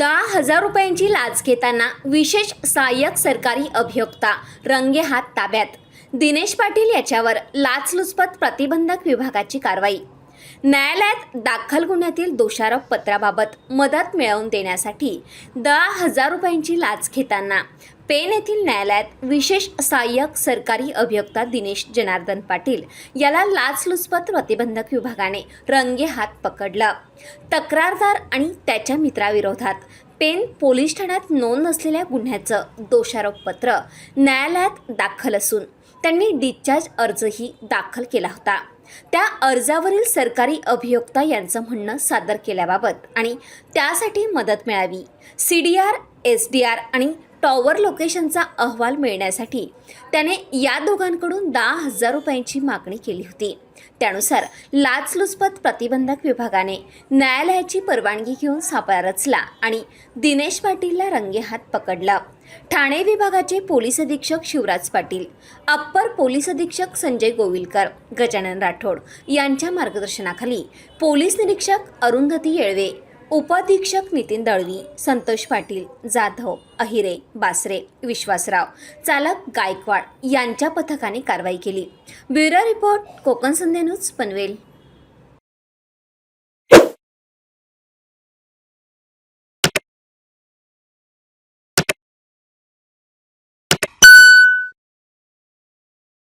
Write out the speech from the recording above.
दहा हजार रुपयांची लाच घेताना विशेष सहाय्यक सरकारी अभियोक्ता रंगेहात ताब्यात. दिनेश पाटील याच्यावर लाचलुचपत प्रतिबंधक विभागाची कारवाई. न्यायालयात दाखल गुन्ह्यातील दोषारोप पत्राबाबत मदत मिळवून देण्यासाठी दहा हजार रुपयांची लाच घेताना पेन येथील न्यायालयात विशेष सहाय्यक सरकारी अभियोक्ता दिनेश जनार्दन पाटील याला लाचलुचपत प्रतिबंधक विभागाने रंगेहात पकडलं. तक्रारदार आणि त्याच्या मित्राविरोधात पेन पोलीस ठाण्यात नोंद नसलेल्या गुन्ह्याचं दोषारोपपत्र न्यायालयात दाखल असून त्यांनी डिस्चार्ज अर्जही दाखल केला होता. त्या अर्जावरील सरकारी अभियोक्ता यांचं म्हणणं सादर केल्याबाबत आणि त्यासाठी मदत मिळावी. C D R S D R आणि टॉवर लोकेशनचा अहवाल मिळण्यासाठी त्याने या दोघांकडून दहा हजार रुपयांची मागणी केली होती. त्यानुसार लाचलुचपत प्रतिबंधक विभागाने न्यायालयाची परवानगी घेऊन सापळा रचला आणि दिनेश पाटीलला रंगेहात पकडला. ठाणे विभागाचे पोलीस अधीक्षक शिवराज पाटील अप्पर पोलीस अधीक्षक संजय गोविलकर गजानन राठोड यांच्या मार्गदर्शनाखाली पोलीस निरीक्षक अरुंधती येळवे उपाधीक्षक नितीन दळवी संतोष पाटील जाधव अहिरे बासरे विश्वासराव चालक गायकवाड यांच्या पथकाने कारवाई केली. Bureau report Konkan Sandhya news Panvel.